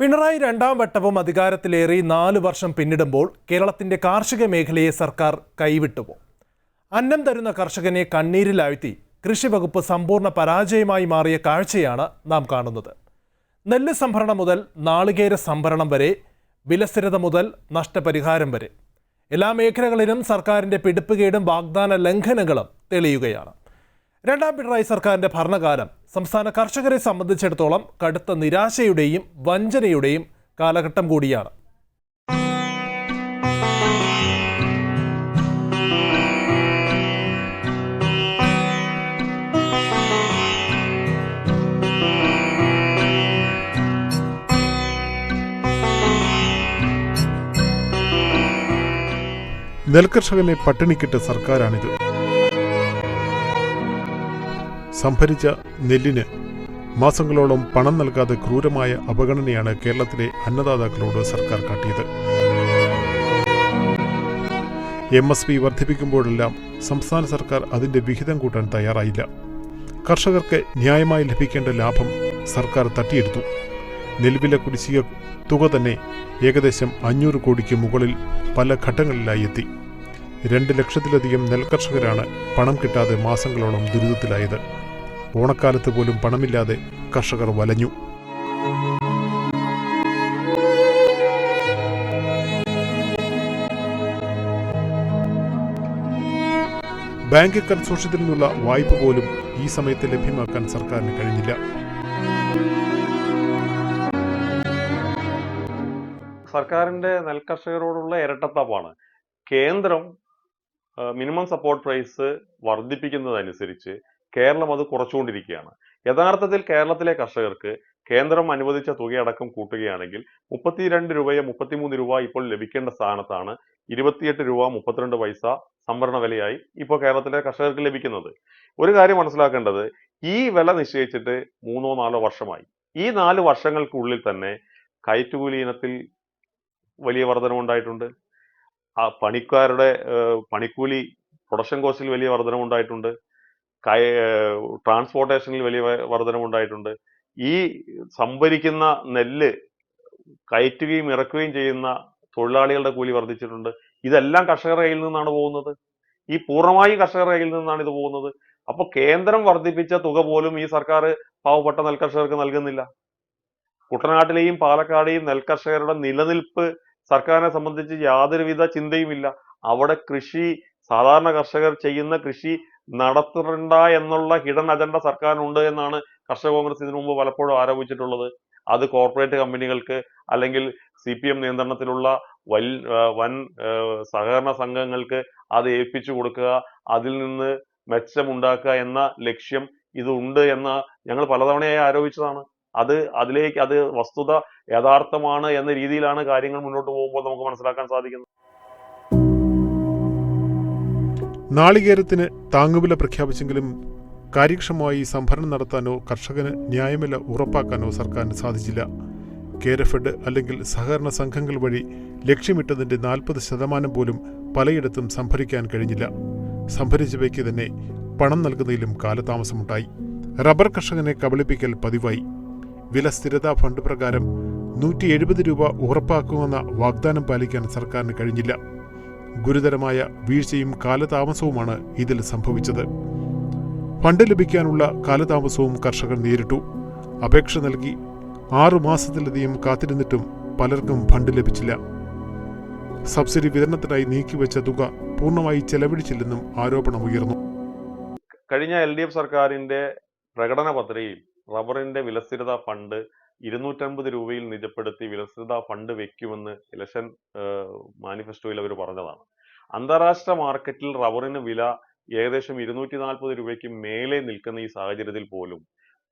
പിണറായി രണ്ടാം വട്ടവും അധികാരത്തിലേറി നാല് വർഷം പിന്നിടുമ്പോൾ കേരളത്തിന്റെ കാർഷിക മേഖലയെ സർക്കാർ കൈവിട്ടുപോ അന്നം തരുന്ന കർഷകനെ കണ്ണീരിലാഴ്ത്തി കൃഷി വകുപ്പ് സമ്പൂർണ പരാജയമായി മാറിയ കാഴ്ചയാണ് നാം കാണുന്നത്. നെല്ല് സംഭരണം മുതൽ നാളികേര സംഭരണം വരെ വിലസ്ഥിരത മുതൽ നഷ്ടപരിഹാരം വരെ. എല്ലാ മേഖലകളിലും സർക്കാരിന്റെ പിടിപ്പുകേടും വാഗ്ദാന ലംഘനങ്ങളും തെളിയുകയാണ്. രണ്ടാം പിണറായി സർക്കാരിന്റെ ഭരണകാലം സംസ്ഥാന കർഷകരെ സംബന്ധിച്ചിടത്തോളം കടുത്ത നിരാശയുടെയും വഞ്ചനയുടെയും കാലഘട്ടം കൂടിയാണ്. നെൽകർഷകനെ പട്ടിണിക്കിട്ട സർക്കാരാണിത്. സംഭരിച്ച നെല്ലിന് മാസങ്ങളോളം പണം നൽകാതെ ക്രൂരമായ അവഗണനയാണ് കേരളത്തിലെ അന്നദാതാക്കളോട് സർക്കാർ കാട്ടിയത്. എം എസ് പി വർദ്ധിപ്പിക്കുമ്പോഴെല്ലാം സംസ്ഥാന സർക്കാർ അതിന്റെ വിഹിതം കൂട്ടാൻ തയ്യാറായില്ല. കർഷകർക്ക് ന്യായമായി ലഭിക്കേണ്ട ലാഭം സർക്കാർ തട്ടിയെടുത്തു. നെൽവില കുടിശ്ശിക തുക തന്നെ ഏകദേശം അഞ്ഞൂറ് കോടിക്ക് മുകളിൽ പല ഘട്ടങ്ങളിലായി എത്തി. രണ്ട് ലക്ഷത്തിലധികം നെൽകർഷകരാണ് പണം കിട്ടാതെ മാസങ്ങളോളം ദുരിതത്തിലായത്. ഓണക്കാലത്ത് പോലും പണമില്ലാതെ കർഷകർ വലഞ്ഞു. ബാങ്ക് കൺസോഷ്യത്തിൽ നിന്നുള്ള വായ്പ പോലും ഈ സമയത്ത് ലഭ്യമാക്കാൻ സർക്കാരിന് കഴിഞ്ഞില്ല. സർക്കാരിന്റെ നെൽകർഷകരോടുള്ള ഇരട്ടത്താപ്പാണ്. കേന്ദ്രം മിനിമം സപ്പോർട്ട് പ്രൈസ് വർദ്ധിപ്പിക്കുന്നതനുസരിച്ച് കേരളം അത് കുറച്ചുകൊണ്ടിരിക്കുകയാണ്. യഥാർത്ഥത്തിൽ കേരളത്തിലെ കർഷകർക്ക് കേന്ദ്രം അനുവദിച്ച തുകയടക്കം കൂട്ടുകയാണെങ്കിൽ മുപ്പത്തിരണ്ട് രൂപയോ മുപ്പത്തിമൂന്ന് രൂപ ഇപ്പോൾ ലഭിക്കേണ്ട സ്ഥാനത്താണ് ഇരുപത്തിയെട്ട് രൂപ മുപ്പത്തിരണ്ട് പൈസ സംവരണ വിലയായി ഇപ്പോൾ കേരളത്തിലെ കർഷകർക്ക് ലഭിക്കുന്നത്. ഒരു കാര്യം മനസ്സിലാക്കേണ്ടത് ഈ വില നിശ്ചയിച്ചിട്ട് മൂന്നോ നാലോ വർഷമായി. ഈ നാല് വർഷങ്ങൾക്കുള്ളിൽ തന്നെ കയറ്റുകൂലി ഇനത്തിൽ വലിയ വർധനമുണ്ടായിട്ടുണ്ട് ആ പണിക്കാരുടെ പണിക്കൂലി പ്രൊഡക്ഷൻ കോസ്റ്റിൽ വലിയ വർധനമുണ്ടായിട്ടുണ്ട് ട്രാൻസ്പോർട്ടേഷനിൽ വലിയ വർധനമുണ്ടായിട്ടുണ്ട് ഈ സംഭരിക്കുന്ന നെല്ല് കയറ്റുകയും ഇറക്കുകയും ചെയ്യുന്ന തൊഴിലാളികളുടെ കൂലി വർദ്ധിച്ചിട്ടുണ്ട് ഇതെല്ലാം കർഷകരുടെ കയ്യിൽ നിന്നാണ് പോകുന്നത്. ഈ പൂർണമായും കർഷകരുടെ കയ്യിൽ നിന്നാണ് ഇത് പോകുന്നത്. അപ്പൊ കേന്ദ്രം വർദ്ധിപ്പിച്ച തുക പോലും ഈ സർക്കാർ പാവപ്പെട്ട നെൽകർഷകർക്ക് നൽകുന്നില്ല. കുട്ടനാട്ടിലെയും പാലക്കാടെയും നെൽകർഷകരുടെ നിലനിൽപ്പ് സർക്കാരിനെ സംബന്ധിച്ച് യാതൊരുവിധ ചിന്തയുമില്ല. അവിടെ കൃഷി സാധാരണ കർഷകർ ചെയ്യുന്ന കൃഷി നടത്തണ്ട എന്നുള്ള ഹിഡൻ അജണ്ട സർക്കാരിനുണ്ട് എന്നാണ് കർഷക കോൺഗ്രസ് ഇതിനു മുമ്പ് പലപ്പോഴും ആരോപിച്ചിട്ടുള്ളത്. അത് കോർപ്പറേറ്റ് കമ്പനികൾക്ക് അല്ലെങ്കിൽ സി പി എം നിയന്ത്രണത്തിലുള്ള വൽ വൻ സഹകരണ സംഘങ്ങൾക്ക് അത് ഏൽപ്പിച്ചു കൊടുക്കുക അതിൽ നിന്ന് മെച്ചമുണ്ടാക്കുക എന്ന ലക്ഷ്യം ഇതുണ്ട് എന്ന ഞങ്ങൾ പലതവണയായി ആരോപിച്ചതാണ്. അത് അതിലേക്ക് അത് വസ്തുത യഥാർത്ഥമാണ് എന്ന രീതിയിലാണ് കാര്യങ്ങൾ മുന്നോട്ട് പോകുമ്പോൾ നമുക്ക് മനസ്സിലാക്കാൻ സാധിക്കുന്നത്. നാളികേരത്തിന് താങ്ങുവില പ്രഖ്യാപിച്ചെങ്കിലും കാര്യക്ഷമമായി സംഭരണം നടത്താനോ കർഷകന് ന്യായവില ഉറപ്പാക്കാനോ സർക്കാരിന് സാധിച്ചില്ല. കേരഫെഡ് അല്ലെങ്കിൽ സഹകരണ സംഘങ്ങൾ വഴി ലക്ഷ്യമിട്ടതിന്റെ നാൽപ്പത് ശതമാനം പോലും പലയിടത്തും സംഭരിക്കാൻ കഴിഞ്ഞില്ല. സംഭരിച്ചവയ്ക്ക് തന്നെ പണം നൽകുന്നതിലും കാലതാമസമുണ്ടായി. റബ്ബർ കർഷകനെ കബളിപ്പിക്കൽ പതിവായി. വില സ്ഥിരതാ ഫണ്ട് പ്രകാരം നൂറ്റി രൂപ ഉറപ്പാക്കുമെന്ന വാഗ്ദാനം പാലിക്കാൻ സർക്കാരിന് കഴിഞ്ഞില്ല. ഗുരുതരമായ വീഴ്ചയും കാലതാമസവുമാണ് ഇതിൽ സംഭവിച്ചത്. ഫണ്ട് ലഭിക്കാനുള്ള കാലതാമസവും കർഷകർ നേരിട്ടു. അപേക്ഷ നൽകി ആറു മാസത്തിലധികം കാത്തിരുന്നിട്ടും പലർക്കും ഫണ്ട് ലഭിച്ചില്ല. സബ്സിഡി വിതരണത്തിനായി നീക്കിവെച്ച തുക പൂർണമായി ചെലവഴിച്ചില്ലെന്നും ആരോപണമുയർന്നു കഴിഞ്ഞ എൽ ഡി എഫ് സർക്കാരിന്റെ പ്രകടന പത്രികയിൽ റബ്ബറിന്റെ വിലസ്ഥിരത ഫണ്ട് ഇരുന്നൂറ്റമ്പത് രൂപയിൽ നിജപ്പെടുത്തി വിലസൃത ഫണ്ട് വെക്കുമെന്ന് ഇലക്ഷൻ മാനിഫെസ്റ്റോയിൽ അവർ പറഞ്ഞതാണ്. അന്താരാഷ്ട്ര മാർക്കറ്റിൽ റബ്ബറിന് വില ഏകദേശം ഇരുന്നൂറ്റി നാൽപ്പത് രൂപയ്ക്ക് മേലെ നിൽക്കുന്ന ഈ സാഹചര്യത്തിൽ പോലും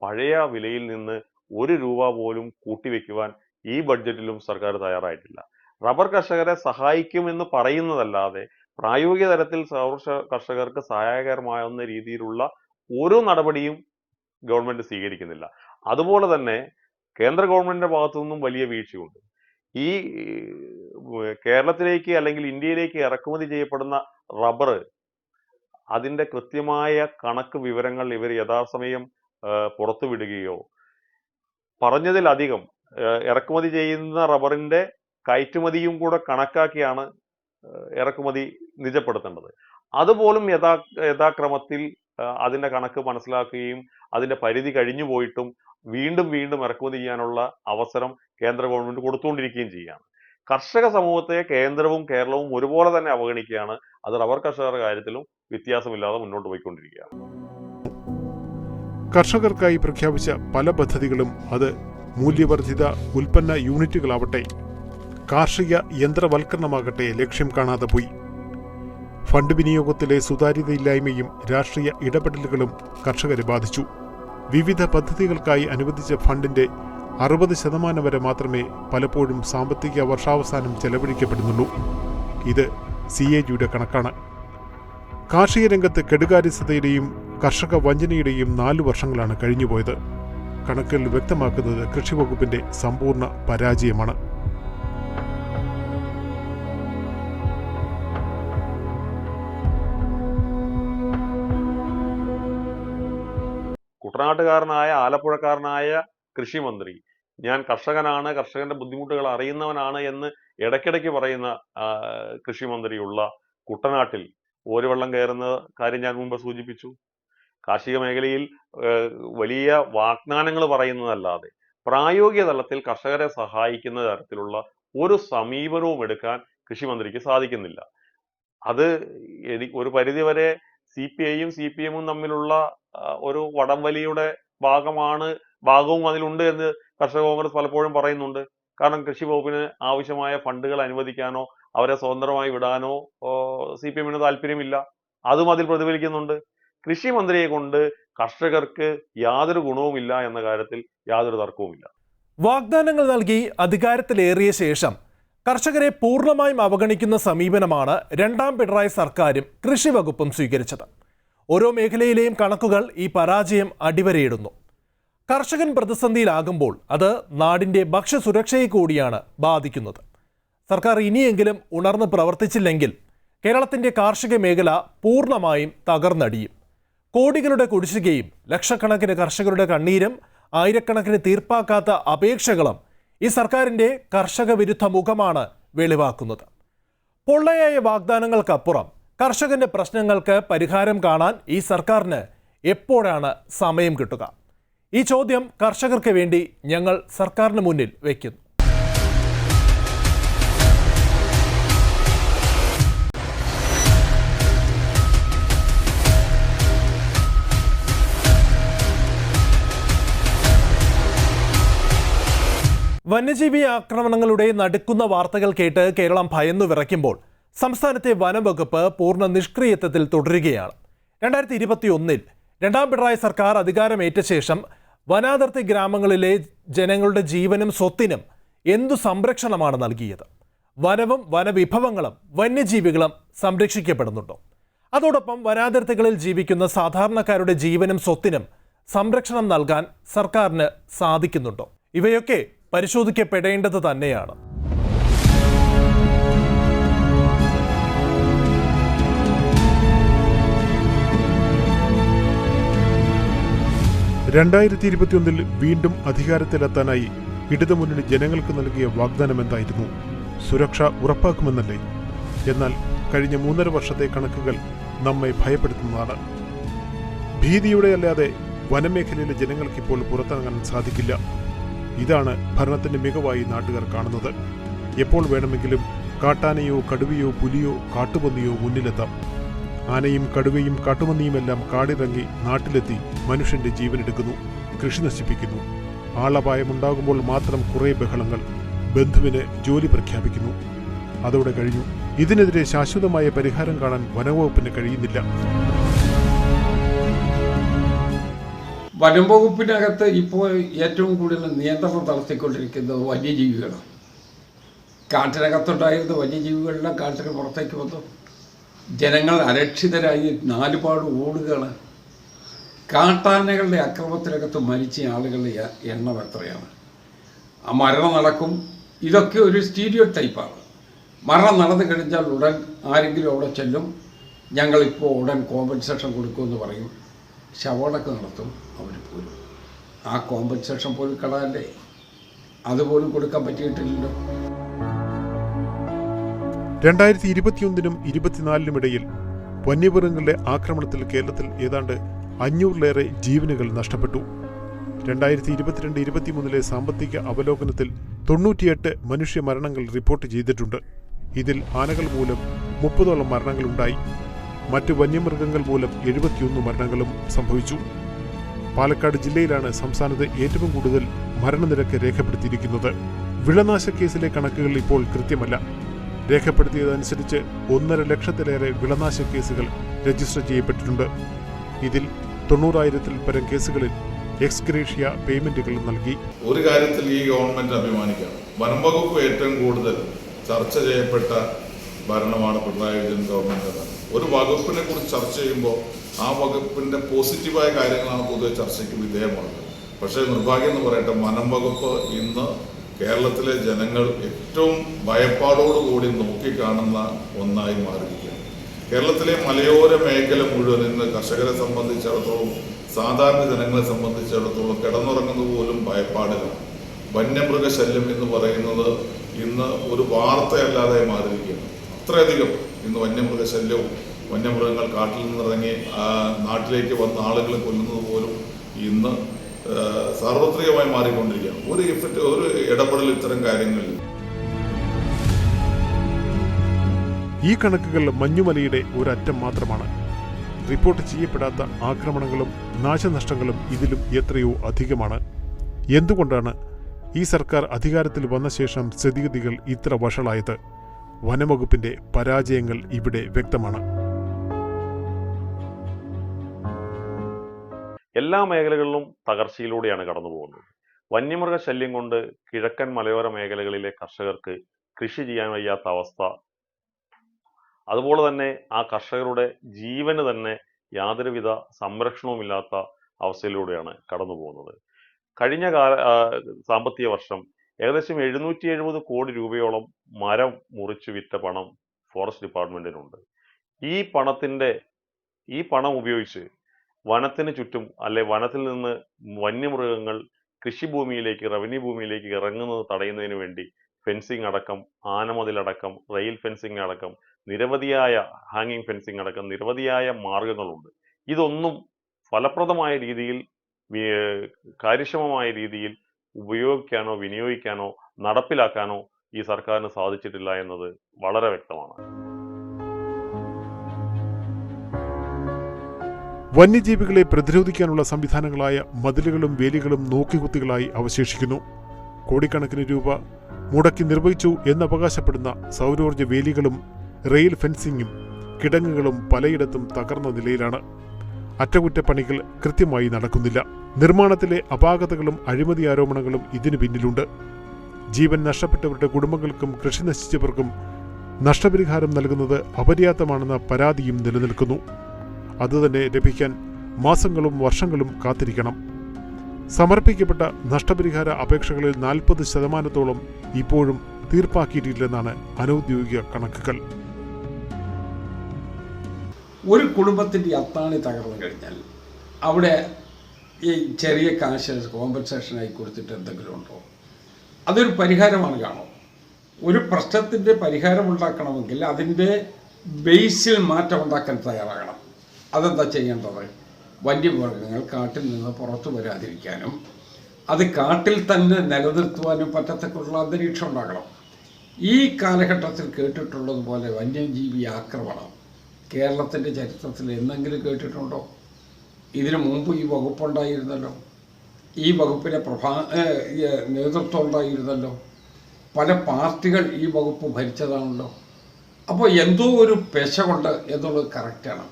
പഴയ വിലയിൽ നിന്ന് ഒരു രൂപ പോലും കൂട്ടിവെക്കുവാൻ ഈ ബഡ്ജറ്റിലും സർക്കാർ തയ്യാറായിട്ടില്ല. റബ്ബർ കർഷകരെ സഹായിക്കുമെന്ന് പറയുന്നതല്ലാതെ പ്രായോഗിക തലത്തിൽ കർഷകർക്ക് സഹായകരമാകുന്ന രീതിയിലുള്ള ഒരു നടപടിയും ഗവൺമെന്റ് സ്വീകരിക്കുന്നില്ല. അതുപോലെ തന്നെ കേന്ദ്ര ഗവൺമെന്റിന്റെ ഭാഗത്തു നിന്നും വലിയ വീഴ്ചയുണ്ട്. ഈ കേരളത്തിലേക്ക് അല്ലെങ്കിൽ ഇന്ത്യയിലേക്ക് ഇറക്കുമതി ചെയ്യപ്പെടുന്ന റബ്ബർ അതിന്റെ കൃത്യമായ കണക്ക് വിവരങ്ങൾ ഇവർ യഥാസമയം പുറത്തുവിടുകയോ പറഞ്ഞതിലധികം ഇറക്കുമതി ചെയ്യുന്ന റബ്ബറിന്റെ കയറ്റുമതിയും കൂടെ കണക്കാക്കിയാണ് ഇറക്കുമതി നിജപ്പെടുത്തേണ്ടത്. അതുപോലും യഥാ യഥാക്രമത്തിൽ അതിന്റെ കണക്ക് മനസ്സിലാക്കുകയും അതിന്റെ പരിധി കഴിഞ്ഞു പോയിട്ടും വീണ്ടും വീണ്ടും ഇറക്കുമതി ചെയ്യാനുള്ള അവസരം കേന്ദ്ര ഗവൺമെന്റ് കൊടുത്തുകൊണ്ടിരിക്കുകയും ചെയ്യുകയാണ് കർഷക സമൂഹത്തെ കേന്ദ്രവും കേരളവും ഒരുപോലെ തന്നെ അവഗണിക്കുകയാണ്. അത് റബ്ബർ കർഷകരുടെ കാര്യത്തിലും വ്യത്യാസമില്ലാതെ മുന്നോട്ട് പോയിക്കൊണ്ടിരിക്കുകയാണ്. കർഷകർക്കായി പ്രഖ്യാപിച്ച പല പദ്ധതികളും അത് മൂല്യവർദ്ധിത ഉൽപ്പന്ന യൂണിറ്റുകളാവട്ടെ കാർഷിക യന്ത്രവൽക്കരണമാകട്ടെ ലക്ഷ്യം കാണാതെ പോയി. ഫണ്ട് വിനിയോഗത്തിലെ സുതാര്യതയില്ലായ്മയും രാഷ്ട്രീയ ഇടപെടലുകളും കർഷകരെ ബാധിച്ചു. വിവിധ പദ്ധതികൾക്കായി അനുവദിച്ച ഫണ്ടിന്റെ അറുപത് ശതമാനം വരെ മാത്രമേ പലപ്പോഴും സാമ്പത്തിക വർഷാവസാനം ചെലവഴിക്കപ്പെടുന്നുള്ളൂ. ഇത് സി എ ജിയുടെ കണക്കാണ്. കാർഷിക രംഗത്ത് കെടുകാര്യസ്ഥതയുടെയും കർഷക വഞ്ചനയുടെയും നാലു വർഷങ്ങളാണ് കഴിഞ്ഞുപോയത്. കണക്കിൽ വ്യക്തമാക്കുന്നത് കൃഷിവകുപ്പിന്റെ സമ്പൂർണ പരാജയമാണ്. കുട്ടനാട്ടുകാരനായ ആലപ്പുഴക്കാരനായ കൃഷിമന്ത്രി. ഞാൻ കർഷകനാണ് കർഷകന്റെ ബുദ്ധിമുട്ടുകൾ അറിയുന്നവനാണ് എന്ന് ഇടയ്ക്കിടയ്ക്ക് പറയുന്ന കൃഷിമന്ത്രിയുള്ള കുട്ടനാട്ടിൽ ഓരുവെള്ളം കയറുന്ന കാര്യം ഞാൻ മുമ്പ് സൂചിപ്പിച്ചു. കാർഷിക മേഖലയിൽ വലിയ വാഗ്ദാനങ്ങൾ പറയുന്നതല്ലാതെ പ്രായോഗിക തലത്തിൽ കർഷകരെ സഹായിക്കുന്ന തരത്തിലുള്ള ഒരു സമീപനവും എടുക്കാൻ കൃഷിമന്ത്രിക്ക് സാധിക്കുന്നില്ല. അത് ഒരു പരിധിവരെ സി പി ഐയും സി പി എമ്മും തമ്മിലുള്ള ഒരു വടംവലിയുടെ ഭാഗമാണ് ഭാഗവും അതിലുണ്ട് എന്ന് കർഷക കോൺഗ്രസ് പലപ്പോഴും പറയുന്നുണ്ട്. കാരണം കൃഷി വകുപ്പിന് ആവശ്യമായ ഫണ്ടുകൾ അനുവദിക്കാനോ അവരെ സ്വതന്ത്രമായി വിടാനോ സി പി എമ്മിന് താല്പര്യമില്ല. അതും അതിൽ പ്രതിഫലിക്കുന്നുണ്ട്. കൃഷി മന്ത്രിയെ കൊണ്ട് കർഷകർക്ക് യാതൊരു ഗുണവുമില്ല എന്ന കാര്യത്തിൽ യാതൊരു തർക്കവുമില്ല. വാഗ്ദാനങ്ങൾ നൽകി അധികാരത്തിലേറിയ ശേഷം കർഷകരെ പൂർണമായും അവഗണിക്കുന്ന സമീപനമാണ് രണ്ടാം പിണറായി സർക്കാരും കൃഷി വകുപ്പും സ്വീകരിച്ചത്. ഓരോ മേഖലയിലെയും കണക്കുകൾ ഈ പരാജയം അടിവരയിടുന്നു. കർഷകൻ പ്രതിസന്ധിയിലാകുമ്പോൾ അത് നാടിന്റെ ഭക്ഷ്യസുരക്ഷയെ കൂടിയാണ് ബാധിക്കുന്നത്. സർക്കാർ ഇനിയെങ്കിലും ഉണർന്ന് പ്രവർത്തിച്ചില്ലെങ്കിൽ കേരളത്തിന്റെ കാർഷിക മേഖല പൂർണമായും തകർന്നടിയും. കോടികളുടെ കുടിശ്ശികയും ലക്ഷക്കണക്കിന് കർഷകരുടെ കണ്ണീരും ആയിരക്കണക്കിന് തീർപ്പാക്കാത്ത അപേക്ഷകളും ഈ സർക്കാരിന്റെ കർഷക വിരുദ്ധ മുഖമാണ് വെളിവാക്കുന്നത്. പൊള്ളയായ വാഗ്ദാനങ്ങൾക്കപ്പുറം കർഷകന്റെ പ്രശ്നങ്ങൾക്ക് പരിഹാരം കാണാൻ ഈ സർക്കാരിന് എപ്പോഴാണ് സമയം കിട്ടുക? ഈ ചോദ്യം കർഷകർക്ക് വേണ്ടി ഞങ്ങൾ സർക്കാരിന് മുന്നിൽ വയ്ക്കുന്നു വന്യജീവി ആക്രമണങ്ങളുടെ നടുക്കുന്ന വാർത്തകൾ കേട്ട് കേരളം ഭയന്നു വിറയ്ക്കുമ്പോൾ സംസ്ഥാനത്തെ വനംവകുപ്പ് പൂർണ നിഷ്ക്രിയത്വത്തിൽ തുടരുകയാണ്. രണ്ടായിരത്തി ഇരുപത്തി ഒന്നിൽ രണ്ടാം പിണറായി സർക്കാർ അധികാരമേറ്റ ശേഷം വനാതിർത്തി ഗ്രാമങ്ങളിലെ ജനങ്ങളുടെ ജീവനും സ്വത്തിനും എന്തു സംരക്ഷണമാണ് നൽകിയത്? വനവും വനവിഭവങ്ങളും വന്യജീവികളും സംരക്ഷിക്കപ്പെടുന്നുണ്ടോ? അതോടൊപ്പം വനാതിർത്തികളിൽ ജീവിക്കുന്ന സാധാരണക്കാരുടെ ജീവനും സ്വത്തിനും സംരക്ഷണം നൽകാൻ സർക്കാരിന് സാധിക്കുന്നുണ്ടോ? ഇവയൊക്കെ പരിശോധിക്കപ്പെടേണ്ടത് തന്നെയാണ്. രണ്ടായിരത്തി ഇരുപത്തിയൊന്നിൽ വീണ്ടും അധികാരത്തിലെത്താനായി ഇടതുമുന്നണി ജനങ്ങൾക്ക് നൽകിയ വാഗ്ദാനം എന്തായിരുന്നു സുരക്ഷ ഉറപ്പാക്കുമെന്നല്ലേ? എന്നാൽ കഴിഞ്ഞ മൂന്നര വർഷത്തെ കണക്കുകൾ നമ്മെ ഭയപ്പെടുത്തുന്നതാണ്. ഭീതിയുടെ അല്ലാതെ വനമേഖലയിലെ ജനങ്ങൾക്കിപ്പോൾ പുറത്തിറങ്ങാൻ സാധിക്കില്ല. ഇതാണ് ഭരണത്തിന്റെ മികവായി നാട്ടുകാർ കാണുന്നത്. എപ്പോൾ വേണമെങ്കിലും കാട്ടാനയോ കടുവയോ പുലിയോ കാട്ടുപന്നിയോ മുന്നിലെത്താം. ആനയും കടുവയും കാട്ടുപന്നിയുമെല്ലാം കാടിറങ്ങി നാട്ടിലെത്തി മനുഷ്യന്റെ ജീവനെടുക്കുന്നു കൃഷി നശിപ്പിക്കുന്നു. ആളപായമുണ്ടാകുമ്പോൾ മാത്രം കുറേ ബഹളങ്ങൾ ബന്ധുവിന് ജോലി പ്രഖ്യാപിക്കുന്നു. അതോടെ കഴിഞ്ഞു. ഇതിനെതിരെ ശാശ്വതമായ പരിഹാരം കാണാൻ വനവകുപ്പിന് കഴിയുന്നില്ല. വനം വകുപ്പിനകത്ത് ഇപ്പോൾ ഏറ്റവും കൂടുതൽ നിയന്ത്രണം നടത്തിക്കൊണ്ടിരിക്കുന്നത് വന്യജീവികളാണ്. കാട്ടിനകത്തുണ്ടായിരുന്ന വന്യജീവികളെല്ലാം കാട്ടിന് പുറത്തേക്ക് വന്നു. ജനങ്ങൾ അരക്ഷിതരായി നാലുപാട് ഓടുകയാണ് കാട്ടാനകളുടെ അക്രമത്തിനകത്ത് മരിച്ച ആളുകളുടെ എണ്ണം എത്രയാണ്? ആ മരണം നടക്കും. ഇതൊക്കെ ഒരു സ്റ്റീരിയോ ടൈപ്പാണ് മരണം നടന്നു കഴിഞ്ഞാൽ ഉടൻ ആരെങ്കിലും അവിടെ ചെല്ലും. ഞങ്ങളിപ്പോൾ ഉടൻ കോമ്പൻസേഷൻ കൊടുക്കുമെന്ന് പറയും. ശവടക്ക് നടത്തും അവർ പോലും ആ കോമ്പൻസേഷൻ പോലും കളയല്ലേ? അതുപോലും കൊടുക്കാൻ പറ്റിയിട്ടില്ലല്ലോ. രണ്ടായിരത്തി ഇരുപത്തിയൊന്നിനും ഇരുപത്തിനാലിനും ഇടയിൽ വന്യമൃഗങ്ങളുടെ ആക്രമണത്തിൽ കേരളത്തിൽ ഏതാണ്ട് അഞ്ഞൂറിലേറെ ജീവനുകൾ നഷ്ടപ്പെട്ടു. രണ്ടായിരത്തി ഇരുപത്തിരണ്ട് ഇരുപത്തിമൂന്നിലെ സാമ്പത്തിക അവലോകനത്തിൽ തൊണ്ണൂറ്റിയെട്ട് മനുഷ്യ മരണങ്ങൾ റിപ്പോർട്ട് ചെയ്തിട്ടുണ്ട്. ഇതിൽ ആനകൾ മൂലം മുപ്പതോളം മരണങ്ങളുണ്ടായി. മറ്റ് വന്യമൃഗങ്ങൾ മൂലം എഴുപത്തിയൊന്ന് മരണങ്ങളും സംഭവിച്ചു. പാലക്കാട് ജില്ലയിലാണ് സംസ്ഥാനത്ത് ഏറ്റവും കൂടുതൽ മരണനിരക്ക് രേഖപ്പെടുത്തിയിരിക്കുന്നത്. വിളനാശ കേസിലെ കണക്കുകൾ ഇപ്പോൾ കൃത്യമല്ല. രേഖപ്പെടുത്തിയതനുസരിച്ച് ഒന്നര ലക്ഷത്തിലേറെ വിളനാശ കേസുകൾ രജിസ്റ്റർ ചെയ്യപ്പെട്ടിട്ടുണ്ട്. ഇതിൽ തൊണ്ണൂറായിരത്തിൽ പരം കേസുകളിൽ എക്സ്ഗ്രേഷ്യ പേയ്മെന്റുകൾ നൽകി. ഒരു കാര്യത്തിൽ ഈ ഗവൺമെന്റ് അഭിമാനിക്കണം വനം വകുപ്പ് ഏറ്റവും കൂടുതൽ ചർച്ച ചെയ്യപ്പെട്ട ഭരണമാണ് പിണറായി വിജയൻ ഗവൺമെന്റ്. ഒരു വകുപ്പിനെ കുറിച്ച് ചർച്ച ചെയ്യുമ്പോൾ ആ വകുപ്പിന്റെ പോസിറ്റീവായ കാര്യങ്ങളാണ് പൊതുവെ ചർച്ചയ്ക്ക് വിധേയമാകുന്നത്. പക്ഷേ നിർഭാഗ്യം എന്ന് പറയട്ടെ വനം വകുപ്പ് ഇന്ന് കേരളത്തിലെ ജനങ്ങൾ ഏറ്റവും ഭയപ്പാടോടുകൂടി നോക്കിക്കാണുന്ന ഒന്നായി മാറിയിരിക്കുകയാണ്. കേരളത്തിലെ മലയോര മേഖല മുഴുവൻ ഇന്ന് കർഷകരെ സംബന്ധിച്ചിടത്തോളം സാധാരണ ജനങ്ങളെ സംബന്ധിച്ചിടത്തോളം കിടന്നുറങ്ങുന്നത് പോലും ഭയപ്പാടിലാണ്. വന്യമൃഗശല്യം എന്ന് പറയുന്നത് ഇന്ന് ഒരു വാർത്തയല്ലാതെ മാറിയിരിക്കുകയാണ്. അത്രയധികം ഇന്ന് വന്യമൃഗശല്യവും വന്യമൃഗങ്ങൾ കാട്ടിൽ നിന്നിറങ്ങി നാട്ടിലേക്ക് വന്ന ആളുകളെ കൊല്ലുന്നത് പോലും ഇന്ന് സാർവത്രികമായി മാറിക്കൊണ്ടിരിക്കുകയാണ്. ഒരു ഇഫക്റ്റ് ഒരു ഇടപെടൽ ഇത്തരം കാര്യങ്ങളിൽ ഈ കണക്കുകൾ മഞ്ഞുമലയുടെ ഒരറ്റം മാത്രമാണ്. റിപ്പോർട്ട് ചെയ്യപ്പെടാത്ത ആക്രമണങ്ങളും നാശനഷ്ടങ്ങളും ഇതിലും എത്രയോ അധികമാണ്. എന്തുകൊണ്ടാണ് ഈ സർക്കാർ അധികാരത്തിൽ വന്ന ശേഷം സ്ഥിതിഗതികൾ ഇത്ര വഷളായത്? വനംവകുപ്പിന്റെ പരാജയങ്ങൾ ഇവിടെ വ്യക്തമാണ്. എല്ലാ മേഖലകളിലും തകർച്ചയിലൂടെയാണ് കടന്നു പോകുന്നത് വന്യമൃഗ ശല്യം കൊണ്ട് കിഴക്കൻ മലയോര മേഖലകളിലെ കർഷകർക്ക് കൃഷി ചെയ്യാൻ വയ്യാത്ത അവസ്ഥ. അതുപോലെ തന്നെ ആ കർഷകരുടെ ജീവന് തന്നെ യാതൊരുവിധ സംരക്ഷണവും ഇല്ലാത്ത അവസ്ഥയിലൂടെയാണ് കടന്നു പോകുന്നത് കഴിഞ്ഞ കാല സാമ്പത്തിക വർഷം ഏകദേശം എഴുന്നൂറ്റി എഴുപത് കോടി രൂപയോളം മരം മുറിച്ചു വിറ്റ പണം ഫോറസ്റ്റ് ഡിപ്പാർട്ട്മെന്റിനുണ്ട് ഈ പണത്തിന്റെ ഈ പണം ഉപയോഗിച്ച് വനത്തിന് ചുറ്റും അല്ലെ വനത്തിൽ നിന്ന് വന്യമൃഗങ്ങൾ കൃഷിഭൂമിയിലേക്ക് റവന്യൂ ഭൂമിയിലേക്ക് ഇറങ്ങുന്നത് തടയുന്നതിന് വേണ്ടി ഫെൻസിങ് അടക്കം ആനമതിലടക്കം റെയിൽ ഫെൻസിങ് അടക്കം നിരവധിയായ ഹാങ്ങിങ് ഫെൻസിങ് അടക്കം നിരവധിയായ മാർഗങ്ങളുണ്ട്. ഇതൊന്നും ഫലപ്രദമായ രീതിയിൽ കാര്യക്ഷമമായ രീതിയിൽ ഉപയോഗിക്കാനോ വിനിയോഗിക്കാനോ നടപ്പിലാക്കാനോ ഈ സർക്കാരിന് സാധിച്ചിട്ടില്ല എന്നത് വളരെ വ്യക്തമാണ്. വന്യജീവികളെ പ്രതിരോധിക്കാനുള്ള സംവിധാനങ്ങളായ മതിലുകളും വേലികളും നോക്കിക്കുത്തികളായി അവശേഷിക്കുന്നു. കോടിക്കണക്കിന് രൂപ മുടക്കി നിർവഹിച്ചു എന്നവകാശപ്പെടുന്ന സൗരോർജ വേലികളും റെയിൽ ഫെൻസിങ്ങും കിടങ്ങുകളും പലയിടത്തും തകർന്ന നിലയിലാണ്. അറ്റകുറ്റപ്പണികൾ കൃത്യമായി നടക്കുന്നില്ല. നിർമ്മാണത്തിലെ അപാകതകളും അഴിമതി ആരോപണങ്ങളും ഇതിനു പിന്നിലുണ്ട്. ജീവൻ നഷ്ടപ്പെട്ടവരുടെ കുടുംബങ്ങൾക്കും കൃഷി നശിച്ചവർക്കും നഷ്ടപരിഹാരം നൽകുന്നത് അപര്യാപ്തമാണെന്ന പരാതിയും നിലനിൽക്കുന്നു. അതുതന്നെ ലഭിക്കാൻ മാസങ്ങളും വർഷങ്ങളും കാത്തിരിക്കണം. സമർപ്പിക്കപ്പെട്ട നഷ്ടപരിഹാര അപേക്ഷകളിൽ നാൽപ്പത് ശതമാനത്തോളം ഇപ്പോഴും തീർപ്പാക്കിയിട്ടില്ലെന്നാണ് അനൗദ്യോഗിക കണക്കുകൾ. ഒരു കുടുംബത്തിന്റെ അത്താണി തകർന്നു കഴിഞ്ഞാൽ അവിടെ ഈ ചെറിയ കാശ് കോമ്പൻസേഷനായി കൊടുത്തിട്ട് എന്തെങ്കിലും ഉണ്ടോ? അതൊരു പരിഹാരമാണ് കാണോ ഒരു പ്രശ്നത്തിന്റെ പരിഹാരം ഉണ്ടാക്കണമെങ്കിൽ അതിന്റെ ബേസിൽ മാറ്റം ഉണ്ടാക്കാൻ തയ്യാറാകണം. അതെന്താ ചെയ്യേണ്ടത്? വന്യമൃഗങ്ങൾ കാട്ടിൽ നിന്ന് പുറത്തു വരാതിരിക്കാനും അത് കാട്ടിൽ തന്നെ നിലനിർത്തുവാനും പറ്റത്തക്കുള്ള അന്തരീക്ഷം ഉണ്ടാകണം. ഈ കാലഘട്ടത്തിൽ കേട്ടിട്ടുള്ളതുപോലെ വന്യജീവി ആക്രമണം കേരളത്തിന്റെ ചരിത്രത്തിൽ എന്തെങ്കിലും കേട്ടിട്ടുണ്ടോ? ഇതിനു മുമ്പ് ഈ വകുപ്പുണ്ടായിരുന്നല്ലോ. ഈ വകുപ്പിനെ പ്രഭാ നേതൃത്വം ഉണ്ടായിരുന്നല്ലോ. പല പാർട്ടികൾ ഈ വകുപ്പ് ഭരിച്ചതാണല്ലോ. അപ്പോൾ എന്തോ ഒരു പെശകുണ്ട് എന്നുള്ളത് കറക്റ്റാണ്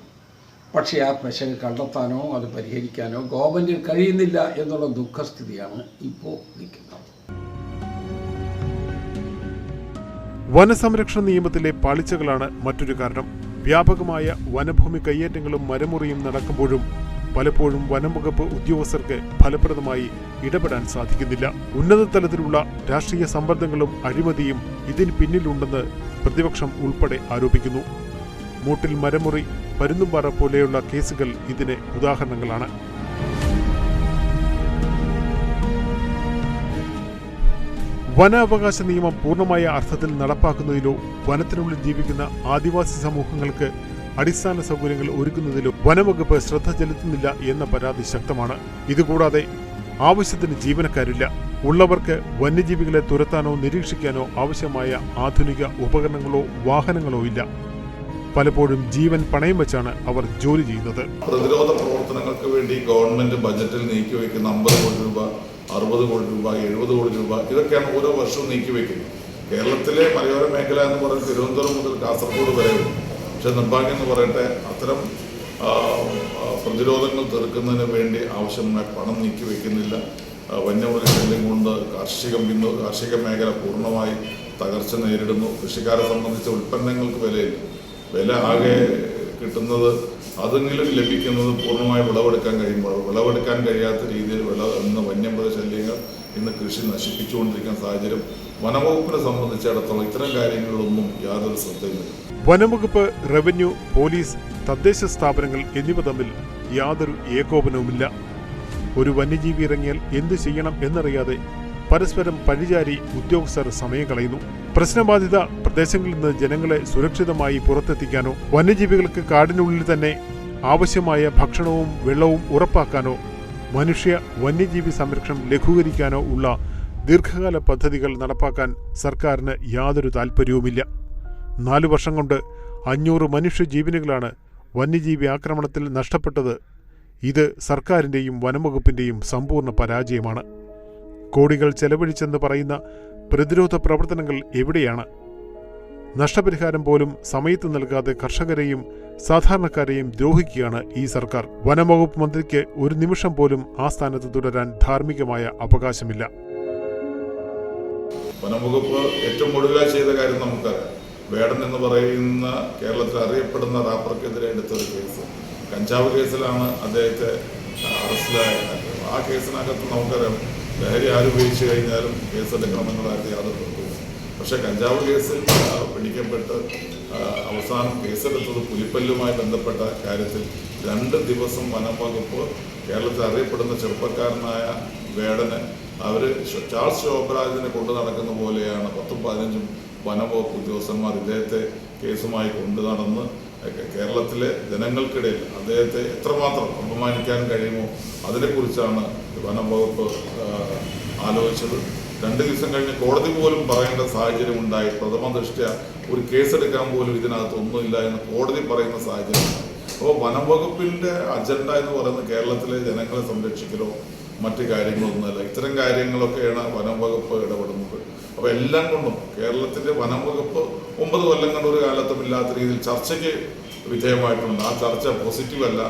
പക്ഷേ ആ പെശക് കണ്ടെത്താനോ അത് പരിഹരിക്കാനോ ഗവൺമെന്റിന് കഴിയുന്നില്ല എന്നുള്ള ദുഃഖസ്ഥിതിയാണ് ഇപ്പോൾ നിൽക്കുന്നത്. വനസംരക്ഷണ നിയമത്തിലെ പാളിച്ചകളാണ് മറ്റൊരു കാരണം. വ്യാപകമായ വനഭൂമി കയ്യേറ്റങ്ങളും മരമുറിയും നടക്കുമ്പോഴും പലപ്പോഴും വനംവകുപ്പ് ഉദ്യോഗസ്ഥർക്ക് ഫലപ്രദമായി ഇടപെടാൻ സാധിക്കുന്നില്ല. ഉന്നത തലത്തിലുള്ള രാഷ്ട്രീയ സമ്മർദ്ദങ്ങളും അഴിമതിയും ഇതിന് പിന്നിലുണ്ടെന്ന് പ്രതിപക്ഷം ഉൾപ്പെടെ ആരോപിക്കുന്നു. മൂട്ടിൽ മരമുറി പരുന്തുംപാറ പോലെയുള്ള കേസുകൾ ഇതിന് ഉദാഹരണങ്ങളാണ്. വനാവകാശ നിയമം പൂർണമായ അർത്ഥത്തിൽ നടപ്പാക്കുന്നതിലോ വനത്തിനുള്ളിൽ ജീവിക്കുന്ന ആദിവാസി സമൂഹങ്ങൾക്ക് അടിസ്ഥാന സൗകര്യങ്ങൾ ഒരുക്കുന്നതിലോ വനവകുപ്പ് ശ്രദ്ധ ചെലുത്തുന്നില്ല എന്ന പരാതി ശക്തമാണ്. ഇതുകൂടാതെ ആവശ്യത്തിന് ജീവനക്കാരില്ല. ഉള്ളവർക്ക് വന്യജീവികളെ തുരത്താനോ നിരീക്ഷിക്കാനോ ആവശ്യമായ ആധുനിക ഉപകരണങ്ങളോ വാഹനങ്ങളോ ഇല്ല. പലപ്പോഴും ജീവൻ പണയം വെച്ചാണ് അവർ ജോലി ചെയ്യുന്നത്. പ്രതിരോധ പ്രവർത്തനങ്ങൾക്ക് വേണ്ടി ഗവൺമെന്റ് ബജറ്റിൽ നീക്കിവെക്കുന്ന അമ്പത് കോടി രൂപ അറുപത് കോടി രൂപ എഴുപത് കോടി രൂപ ഇതൊക്കെയാണ് ഓരോ വർഷവും നീക്കിവെക്കുന്നത് കേരളത്തിലെ മലയോര മേഖല എന്ന് പറയുന്നത് തിരുവനന്തപുരം മുതൽ കാസർഗോഡ് വരെ പക്ഷെ നിർഭാഗ്യം എന്ന് പറയട്ടെ അത്തരം പ്രതിരോധങ്ങൾ തീർക്കുന്നതിന് വേണ്ടി ആവശ്യമായ പണം നീക്കി വെക്കുന്നില്ല. വന്യമൃഗശല്യം കൊണ്ട് കാർഷിക ബിന്ദു കാർഷിക മേഖല പൂർണമായി തകർച്ച നേരിടുന്നു. കൃഷിക്കാരെ സംബന്ധിച്ച ഉൽപ്പന്നങ്ങൾക്ക് വിലയില്ല. വില ആകെ കിട്ടുന്നത് അതെങ്കിലും ലഭിക്കുന്നത് പൂർണമായി വിളവെടുക്കാൻ കഴിയുമ്പോൾ വിളവെടുക്കാൻ കഴിയാത്ത രീതിയിൽ വിള ഇന്ന് വന്യമൃഗശല്യങ്ങൾ ഇന്ന് കൃഷി നശിപ്പിച്ചുകൊണ്ടിരിക്കുന്ന സാഹചര്യം വനവകുപ്പിനെ സംബന്ധിച്ചിടത്തോളം ഇത്തരം കാര്യങ്ങളിലൊന്നും യാതൊരു ശ്രദ്ധയില്ല വനംവകുപ്പ് റവന്യൂ പോലീസ് തദ്ദേശ സ്ഥാപനങ്ങൾ എന്നിവ തമ്മിൽ യാതൊരു ഏകോപനവുമില്ല. ഒരു വന്യജീവി ഇറങ്ങിയാൽ എന്തു ചെയ്യണം എന്നറിയാതെ പരസ്പരം പഴിചാരി ഉദ്യോഗസ്ഥർ സമയം കളയുന്നു. പ്രശ്നബാധിത പ്രദേശങ്ങളിൽ നിന്ന് ജനങ്ങളെ സുരക്ഷിതമായി പുറത്തെത്തിക്കാനോ വന്യജീവികൾക്ക് കാടിനുള്ളിൽ തന്നെ ആവശ്യമായ ഭക്ഷണവും വെള്ളവും ഉറപ്പാക്കാനോ മനുഷ്യ വന്യജീവി സംരക്ഷണം ലഘൂകരിക്കാനോ ഉള്ള ദീർഘകാല പദ്ധതികൾ നടപ്പാക്കാൻ സർക്കാരിന് യാതൊരു താൽപ്പര്യവുമില്ല നാലു വർഷം കൊണ്ട് അഞ്ഞൂറ് മനുഷ്യജീവനുകളാണ് വന്യജീവി ആക്രമണത്തിൽ നഷ്ടപ്പെട്ടത്. ഇത് സർക്കാരിന്റെയും വനംവകുപ്പിന്റെയും സമ്പൂർണ പരാജയമാണ്. കോടികൾ ചെലവഴിച്ചെന്ന് പറയുന്ന പ്രതിരോധ പ്രവർത്തനങ്ങൾ എവിടെയാണ്? നഷ്ടപരിഹാരം പോലും സമയത്ത് നൽകാതെ കർഷകരെയും സാധാരണക്കാരെയും ദ്രോഹിക്കുകയാണ് ഈ സർക്കാർ. വനംവകുപ്പ് മന്ത്രിക്ക് ഒരു നിമിഷം പോലും ആ സ്ഥാനത്ത് തുടരാൻ ധാർമ്മികമായ അവകാശമില്ല. വനംവകുപ്പ് ഏറ്റവും ഒടുവിലായി ചെയ്ത കാര്യം നമുക്കറിയാം. വേടൻ എന്ന് പറയുന്ന കേരളത്തിൽ അറിയപ്പെടുന്ന റാപ്പർക്കെതിരെ എടുത്തൊരു കേസ്. കഞ്ചാവ് കേസിലാണ് അദ്ദേഹത്തെ അറസ്റ്റിലായത്. ആ കേസിനകത്ത് നമുക്കറിയാം ലഹരി ആരുപയോഗിച്ചു കഴിഞ്ഞാലും കേസെടുക്കണമെന്നുള്ള ക്രമങ്ങളായിട്ട് യാതൊരു തർക്കവും പക്ഷേ കഞ്ചാവ് കേസിൽ പിടിക്കപ്പെട്ട് അവസാനം കേസെടുത്തത് പുലിപ്പല്ലുമായി ബന്ധപ്പെട്ട കാര്യത്തിൽ രണ്ട് ദിവസം വനം വകുപ്പ് കേരളത്തിൽ അറിയപ്പെടുന്ന ചെറുപ്പക്കാരനായ വേടന് അവർ ചാൾസ് ശോഭരാജിനെ കൊണ്ടു നടക്കുന്ന പോലെയാണ് പത്തും പതിനഞ്ചും വനംവകുപ്പ് ഉദ്യോഗസ്ഥന്മാർ ഇദ്ദേഹത്തെ കേസുമായി കൊണ്ടു നടന്ന് കേരളത്തിലെ ജനങ്ങൾക്കിടയിൽ അദ്ദേഹത്തെ എത്രമാത്രം അപമാനിക്കാൻ കഴിയുമോ അതിനെക്കുറിച്ചാണ് വനം വകുപ്പ് ആലോചിച്ചത്. രണ്ട് ദിവസം കഴിഞ്ഞ് കോടതി പോലും പറയേണ്ട സാഹചര്യം ഉണ്ടായി. പ്രഥമ ദൃഷ്ട്യ ഒരു കേസെടുക്കാൻ പോലും ഇതിനകത്ത് ഒന്നുമില്ല എന്ന് കോടതി പറയുന്ന സാഹചര്യം അപ്പോൾ വനം വകുപ്പിന്റെ അജണ്ട എന്ന് പറയുന്നത് കേരളത്തിലെ ജനങ്ങളെ സംരക്ഷിക്കലോ മറ്റ് കാര്യങ്ങളൊന്നുമല്ല ഇത്തരം കാര്യങ്ങളൊക്കെയാണ് വനം വകുപ്പ് ഇടപെടുന്നത്. അപ്പോൾ എല്ലാം കൊണ്ടും കേരളത്തിന്റെ വനം വകുപ്പ് ഒമ്പത് കൊല്ലം കൊണ്ട് ഒരു കാലത്തും ഇല്ലാത്ത രീതിയിൽ ചർച്ചയ്ക്ക് വിധേയമായിട്ടുണ്ട്. ആ ചർച്ച പോസിറ്റീവ് അല്ല.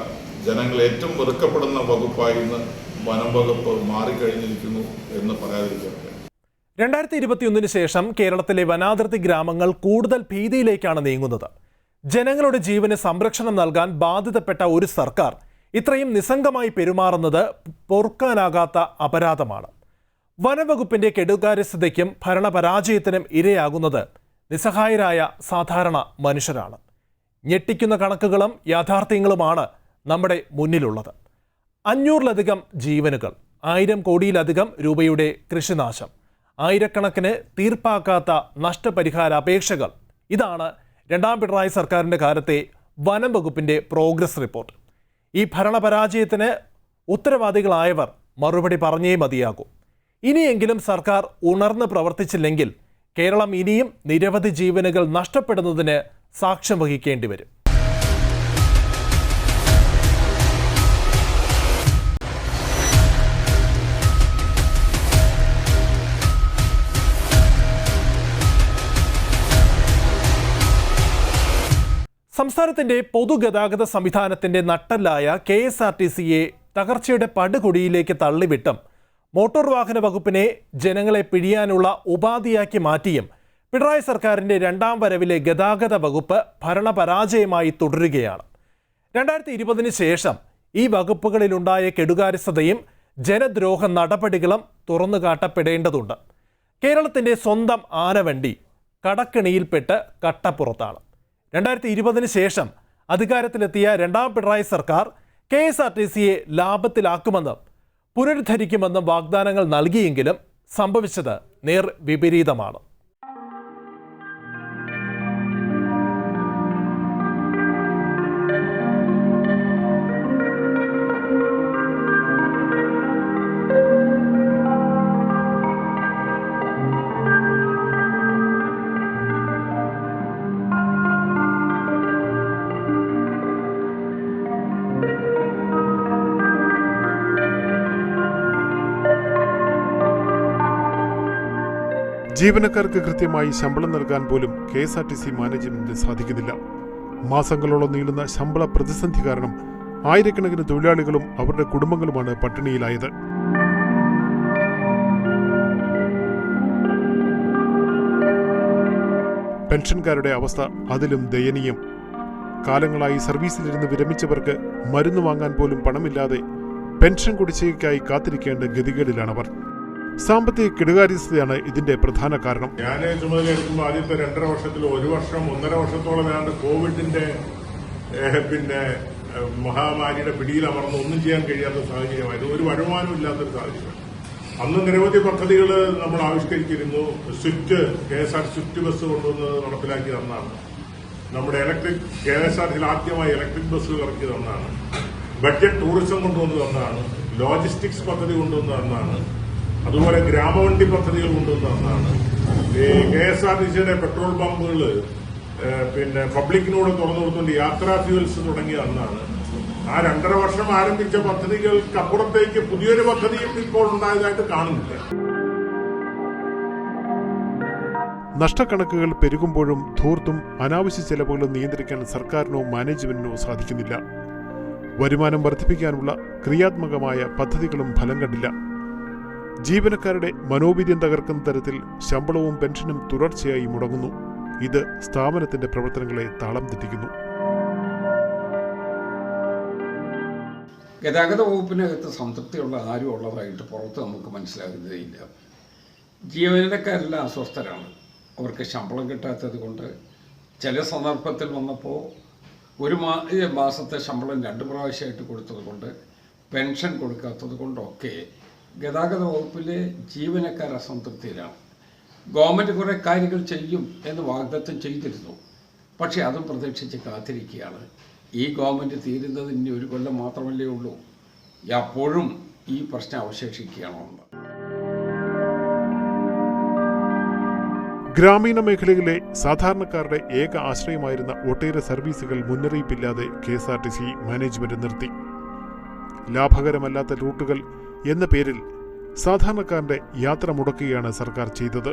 ജനങ്ങൾ ഏറ്റവും വെറുക്കപ്പെടുന്ന വകുപ്പായി ഇന്ന് വനം വകുപ്പ് മാറിക്കഴിഞ്ഞിരിക്കുന്നു എന്ന് പറയാതിരിക്കാൻ. രണ്ടായിരത്തി ഇരുപത്തിയൊന്നിന് ശേഷം കേരളത്തിലെ വനാതിർത്തി ഗ്രാമങ്ങൾ കൂടുതൽ ഭീതിയിലേക്കാണ് നീങ്ങുന്നത്. ജനങ്ങളുടെ ജീവന് സംരക്ഷണം നൽകാൻ ബാധ്യതപ്പെട്ട ഒരു സർക്കാർ ഇത്രയും നിസ്സംഗമായി പെരുമാറുന്നത് പൊറുക്കാനാകാത്ത അപരാധമാണ്. വനവകുപ്പിന്റെ കെടുകാര്യസ്ഥതയ്ക്കും ഭരണപരാജയത്തിനും ഇരയാകുന്നത് നിസ്സഹായരായ സാധാരണ മനുഷ്യരാണ്. ഞെട്ടിക്കുന്ന കണക്കുകളും യാഥാർത്ഥ്യങ്ങളുമാണ് നമ്മുടെ മുന്നിലുള്ളത്. അഞ്ഞൂറിലധികം ജീവനുകൾ ആയിരം കോടിയിലധികം രൂപയുടെ കൃഷിനാശം ആയിരക്കണക്കിന് തീർപ്പാക്കാത്ത നഷ്ടപരിഹാര അപേക്ഷകൾ. ഇതാണ് രണ്ടാം പിണറായി സർക്കാരിന്റെ കാലത്തെ വനം വകുപ്പിന്റെ പ്രോഗ്രസ് റിപ്പോർട്ട്. ഈ ഭരണപരാജയത്തിന് ഉത്തരവാദികളായവർ മറുപടി പറഞ്ഞേ മതിയാകൂ. ഇനിയെങ്കിലും സർക്കാർ ഉണർന്ന് പ്രവർത്തിച്ചില്ലെങ്കിൽ കേരളം ഇനിയും നിരവധി ജീവനുകൾ നഷ്ടപ്പെടുന്നതിന് സാക്ഷ്യം വഹിക്കേണ്ടി വരും. സംസ്ഥാനത്തിന്റെ പൊതുഗതാഗത സംവിധാനത്തിന്റെ നട്ടല്ലായ കെ എസ് ആർ ടി സിയെ തകർച്ചയുടെ പടുകുടിയിലേക്ക് തള്ളിവിട്ടും. മോട്ടോർ വാഹന വകുപ്പിനെ ജനങ്ങളെ പിഴിയാനുള്ള ഉപാധിയാക്കി മാറ്റിയും പിണറായി സർക്കാരിന്റെ രണ്ടാം വരവിലെ ഗതാഗത വകുപ്പ് ഭരണപരാജയമായി തുടരുകയാണ്. രണ്ടായിരത്തി ഇരുപതിന് ശേഷം ഈ വകുപ്പുകളിലുണ്ടായ കെടുകാര്യസ്ഥതയും ജനദ്രോഹ നടപടികളും തുറന്നു കാട്ടപ്പെടേണ്ടതുണ്ട്. കേരളത്തിന്റെ സ്വന്തം ആനവണ്ടി കടക്കിണിയിൽപ്പെട്ട് കട്ടപ്പുറത്താണ്. രണ്ടായിരത്തി ഇരുപതിന് ശേഷം അധികാരത്തിലെത്തിയ രണ്ടാം പിണറായി സർക്കാർ കെ എസ് ആർ ടി സിയെ ലാഭത്തിലാക്കുമെന്നും പുനരുദ്ധരിക്കുമെന്നും വാഗ്ദാനങ്ങൾ നൽകിയെങ്കിലും സംഭവിച്ചത് നേർ വിപരീതമാണ് ജീവനക്കാർക്ക് കൃത്യമായി ശമ്പളം നൽകാൻ പോലും K S R T C മാനേജ്മെന്റിന് സാധിക്കുന്നില്ല. മാസങ്ങളോളം നീളുന്ന ശമ്പള പ്രതിസന്ധി കാരണം ആയിരക്കണക്കിന് തൊഴിലാളികളും അവരുടെ കുടുംബങ്ങളുമാണ് പട്ടിണിയിലായത്. പെൻഷൻകാരുടെ അവസ്ഥ അതിലും ദയനീയം. കാലങ്ങളായി സർവീസിലിരുന്ന് വിരമിച്ചവർക്ക് മരുന്ന് വാങ്ങാൻ പോലും പണമില്ലാതെ പെൻഷൻ കുടിശ്ശികയ്ക്കായി കാത്തിരിക്കേണ്ട ഗതികേടിലാണവർ. സാമ്പത്തിക കെടുകാര്യസ്ഥതയാണ് ഇതിന്റെ പ്രധാന കാരണം. ഞാൻ ചുമതലയെടുക്കുമ്പോൾ ആദ്യത്തെ രണ്ടര വർഷത്തിൽ ഒരു വർഷം ഒന്നര വർഷത്തോളം ഏതാണ്ട് കോവിഡിന്റെ പിന്നെ മഹാമാരിയുടെ പിടിയിൽ അമർന്ന് ഒന്നും ചെയ്യാൻ കഴിയാത്ത സാഹചര്യമായിരുന്നു. ഒരു വരുമാനം ഇല്ലാത്തൊരു സാഹചര്യം. അന്ന് നിരവധി പദ്ധതികൾ നമ്മൾ ആവിഷ്കരിച്ചിരുന്നു. Swift K S R swift bus കൊണ്ടുവന്ന് നടപ്പിലാക്കി തന്നാണ് നമ്മുടെ ഇലക്ട്രിക് കെ എസ് ആർ ആദ്യമായി ഇലക്ട്രിക് ബസ്സുകൾ ഇറക്കി തന്നാണ് ബഡ്ജറ്റ് ടൂറിസം കൊണ്ടുവന്ന് തന്നാണ് ലോജിസ്റ്റിക്സ് പദ്ധതി കൊണ്ടുവന്ന് തന്നാണ് അതുപോലെ ഗ്രാമവണ്ടി പദ്ധതികൾ കൊണ്ടുവന്നതാണ് ഈ കെ എസ് ആർ ടി സിയുടെ പെട്രോൾ പമ്പുകൾ പിന്നെ പബ്ലിക്കിനോട് തുറന്നു കൊടുത്തുകൊണ്ട് യാത്രാ ഫ്യൂൽസ് തുടങ്ങിയ അന്നാണ് ആ രണ്ടര വർഷം ആരംഭിച്ച പദ്ധതികൾക്ക് അപ്പുറത്തേക്ക് പുതിയൊരു പദ്ധതിയും ഇപ്പോൾ ഉണ്ടായതായിട്ട് കാണുന്നില്ല. നഷ്ടക്കണക്കുകൾ പെരുകുമ്പോഴും ധൂർത്തും അനാവശ്യ ചെലവുകളും നിയന്ത്രിക്കാൻ സർക്കാരിനോ മാനേജ്മെന്റിനോ സാധിക്കുന്നില്ല. വരുമാനം വർദ്ധിപ്പിക്കാനുള്ള ക്രിയാത്മകമായ പദ്ധതികളും ഫലം കണ്ടില്ല. ജീവനക്കാരുടെ മനോവീര്യം തകർക്കുന്ന തരത്തിൽ ശമ്പളവും പെൻഷനും തുടർച്ചയായി മുടങ്ങുന്നു. ഇത് സ്ഥാപനത്തിന്റെ പ്രവർത്തനങ്ങളെ താളം തെറ്റിക്കുന്നു. ഗതാഗത വകുപ്പിനകത്ത് സംതൃപ്തിയുള്ള ആരും ഉള്ളതായിട്ട് പുറത്ത് നമുക്ക് മനസ്സിലാകുന്നതേയില്ല. ജീവനക്കാരെല്ലാം അസ്വസ്ഥരാണ്. അവർക്ക് ശമ്പളം കിട്ടാത്തത് കൊണ്ട് ചില സന്ദർഭത്തിൽ വന്നപ്പോൾ ഒരു മാസത്തെ ശമ്പളം രണ്ട് പ്രാവശ്യമായിട്ട് കൊടുത്തത് കൊണ്ട് പെൻഷൻ കൊടുക്കാത്തത് കൊണ്ടൊക്കെ ഗതാഗത വകുപ്പിലെ ജീവനക്കാർ അസംതൃപ്തിയിലാണ്. ഗവൺമെന്റ് കുറേ കാര്യങ്ങൾ ചെയ്യും എന്ന് വാഗ്ദത്തം ചെയ്തിരുന്നു. പക്ഷേ അതും പ്രതീക്ഷിച്ച് കാത്തിരിക്കുകയാണ്. ഈ ഗവൺമെന്റ് തീരുന്നത് ഇനി ഒരു കൊല്ലം മാത്രമല്ലേ ഉള്ളൂ. അപ്പോഴും ഈ പ്രശ്നം അവശേഷിക്കുകയാണോ ഗ്രാമീണ മേഖലയിലെ സാധാരണക്കാരുടെ ഏക ആശ്രയമായിരുന്ന ഒട്ടേറെ സർവീസുകൾ മുന്നറിയിപ്പില്ലാതെ K S R T C management നിർത്തി. ലാഭകരമല്ലാത്ത റൂട്ടുകൾ എന്ന പേരിൽ സാധാരണക്കാരന്റെ യാത്ര മുടക്കുകയാണ് സർക്കാർ ചെയ്തത്.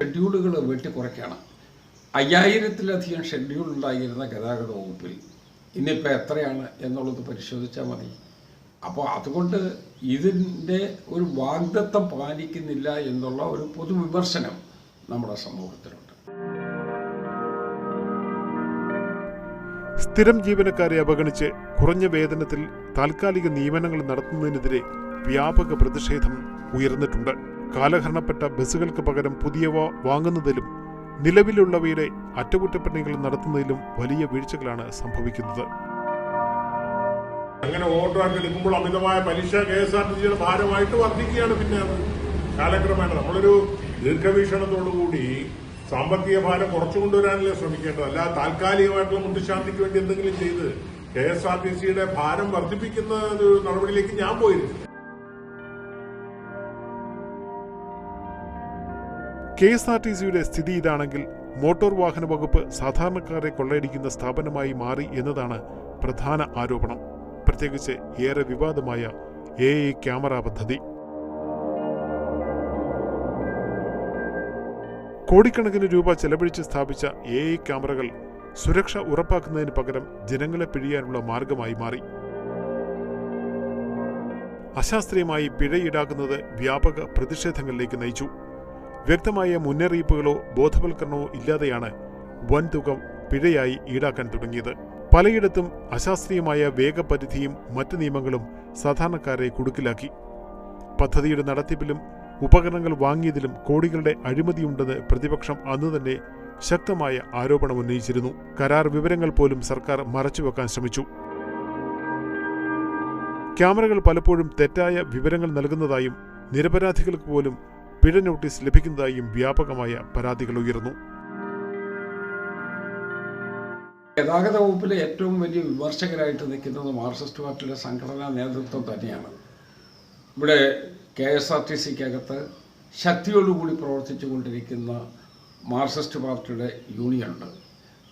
ഷെഡ്യൂളുകൾ വെട്ടിക്കുറയ്ക്കുകയാണ് അയ്യായിരത്തിലധികം ഷെഡ്യൂൾ ഉണ്ടായിരുന്ന ഗതാഗത വകുപ്പിൽ ഇന്നിപ്പോൾ എത്രയാണ് എന്നുള്ളത് പരിശോധിച്ചാൽ മതി. അപ്പോൾ അതുകൊണ്ട് ഇതിന്റെ ഒരു വാഗ്ദത്തം പാലിക്കുന്നില്ല എന്നുള്ള ഒരു പൊതുവിമർശനം നമ്മുടെ സമൂഹത്തിലുണ്ട്. സ്ഥിരം ജീവനക്കാരെ അവഗണിച്ച് കുറഞ്ഞ വേതനത്തിൽ താൽക്കാലിക നിയമനങ്ങൾ നടത്തുന്നതിനെതിരെ വ്യാപക പ്രതിഷേധം ഉയർന്നിട്ടുണ്ട്. കാലഹരണപ്പെട്ട ബസ്സുകൾക്ക് പകരം പുതിയവ വാങ്ങുന്നതിലും നിലവിലുള്ളവയുടെ അറ്റകുറ്റപ്പണികൾ നടത്തുന്നതിലും വലിയ വീഴ്ചകളാണ് സംഭവിക്കുന്നത്. അങ്ങനെ ഓവർഡ്രാഫ്റ്റ് എടുക്കുമ്പോൾ അമിതമായ പലിശ കെ എസ് ആർ ടി സിയുടെ ഭാരമായിട്ട് വർദ്ധിക്കുകയാണ് പിന്നെ കാലക്രമേണ നമ്മളൊരു ദീർഘവീക്ഷണത്തോടുകൂടി സാമ്പത്തിക ഭാരം കുറച്ചു കൊണ്ടുവരാനല്ലേ ശ്രമിക്കേണ്ടത്. അല്ല താൽക്കാലികമായിട്ടുള്ള മുട്ടുശാന്തിക്ക് വേണ്ടി എന്തെങ്കിലും ചെയ്ത് കെ എസ് ആർ ടി സിയുടെ ഭാരം വർദ്ധിപ്പിക്കുന്ന ഒരു നടപടിയിലേക്ക് ഞാൻ പോയിരുന്നു. കെ എസ് ആർ ടി സിയുടെ സ്ഥിതി ഇതാണെങ്കിൽ മോട്ടോർ വാഹന വകുപ്പ് സാധാരണക്കാരെ കൊള്ളയടിക്കുന്ന സ്ഥാപനമായി മാറി എന്നതാണ് പ്രധാന ആരോപണം. പ്രത്യേകിച്ച് ഏറെ വിവാദമായ എ ക്യാമറ പദ്ധതി. കോടിക്കണക്കിന് രൂപ ചെലവഴിച്ച് സ്ഥാപിച്ച എ ഐ ക്യാമറകൾ സുരക്ഷ ഉറപ്പാക്കുന്നതിന് പകരം ജനങ്ങളെ പിഴിയാനുള്ള മാർഗമായി മാറി. അശാസ്ത്രീയമായി പിഴ ഈടാക്കുന്നത് വ്യാപക പ്രതിഷേധങ്ങളിലേക്ക് നയിച്ചു. വ്യക്തമായ മുന്നറിയിപ്പുകളോ ബോധവൽക്കരണമോ ഇല്ലാതെയാണ് വൻതുക പിഴയായി ഈടാക്കാൻ തുടങ്ങിയത്. പലയിടത്തും അശാസ്ത്രീയമായ വേഗപരിധിയും മറ്റ് നിയമങ്ങളും സാധാരണക്കാരെ കുടുക്കിലാക്കി. പദ്ധതിയുടെ നടത്തിപ്പിലും ഉപകരണങ്ങൾ വാങ്ങിയതിലും കോടികളുടെ അഴിമതിയുണ്ടെന്ന് പ്രതിപക്ഷം അന്ന് തന്നെ ശക്തമായ ആരോപണം ഉന്നയിച്ചിരുന്നു. കരാർ വിവരങ്ങൾ പോലും സർക്കാർ മറച്ചുവെക്കാൻ ശ്രമിച്ചു. ക്യാമറകൾ പലപ്പോഴും തെറ്റായ വിവരങ്ങൾ നൽകുന്നതായും നിരപരാധികൾക്ക് പോലും പിഴ നോട്ടീസ് ലഭിക്കുന്നതായും വ്യാപകമായ പരാതികൾ ഉയർന്നു. ഗതാഗത വകുപ്പിലെ ഏറ്റവും വലിയ വിമർശകരായിട്ട് നിൽക്കുന്നത് മാർക്സിസ്റ്റ് പാർട്ടിയുടെ സംഘടനാ നേതൃത്വം തന്നെയാണ്. ഇവിടെ കെ എസ് ആർ ടി സിക്കകത്ത് ശക്തിയോടുകൂടി പ്രവർത്തിച്ചു കൊണ്ടിരിക്കുന്ന മാർക്സിസ്റ്റ് പാർട്ടിയുടെ യൂണിയൻ യൂണിയനുണ്ട്.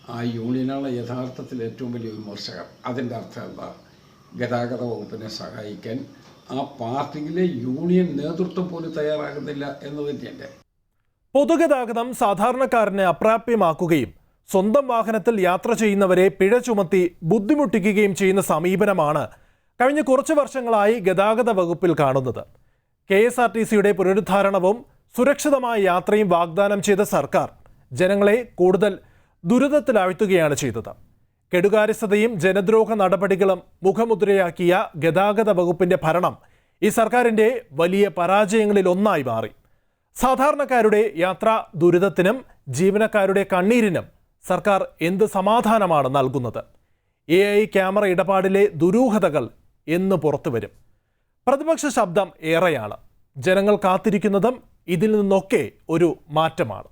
ആ യൂണിയനാണ് യഥാർത്ഥത്തിൽ ഏറ്റവും വലിയ വിമർശകർ. അതിന്റെ അർത്ഥം എന്താ? ഗതാഗത വകുപ്പിനെ സഹായിക്കാൻ ആ പാർട്ടിയിലെ യൂണിയൻ നേതൃത്വം പോലും തയ്യാറാകുന്നില്ല എന്ന് തന്നെയല്ലേ പൊതുഗതാഗതം സാധാരണക്കാരനെ അപ്രാപ്യമാക്കുകയും സ്വന്തം വാഹനത്തിൽ യാത്ര ചെയ്യുന്നവരെ പിഴ ചുമത്തി ബുദ്ധിമുട്ടിക്കുകയും ചെയ്യുന്ന സമീപനമാണ് കഴിഞ്ഞ കുറച്ച് വർഷങ്ങളായി ഗതാഗത വകുപ്പിൽ കാണുന്നത്. കെ എസ് ആർ ടി സിയുടെ പുനരുദ്ധാരണവും സുരക്ഷിതമായ യാത്രയും വാഗ്ദാനം ചെയ്ത സർക്കാർ ജനങ്ങളെ കൂടുതൽ ദുരിതത്തിലാഴ്ത്തുകയാണ് ചെയ്തത്. കെടുകാര്യസ്ഥതയും ജനദ്രോഹ നടപടികളും മുഖമുദ്രയാക്കിയ ഗതാഗത വകുപ്പിന്റെ ഭരണം ഈ സർക്കാരിന്റെ വലിയ പരാജയങ്ങളിൽ ഒന്നായി മാറി. സാധാരണക്കാരുടെ യാത്രാ ദുരിതത്തിനും ജീവനക്കാരുടെ കണ്ണീരിനും സർക്കാർ എന്ത് സമാധാനമാണ് നൽകുന്നത്? എ ഐ ക്യാമറ ഇടപാടിലെ ദുരൂഹതകൾ എന്ന് പുറത്തു വരും പ്രതിപക്ഷ ശബ്ദം ഏറെയാണ്. ജനങ്ങൾ കാത്തിരിക്കുന്നതും ഇതിൽ നിന്നൊക്കെ ഒരു മാറ്റമാണ്.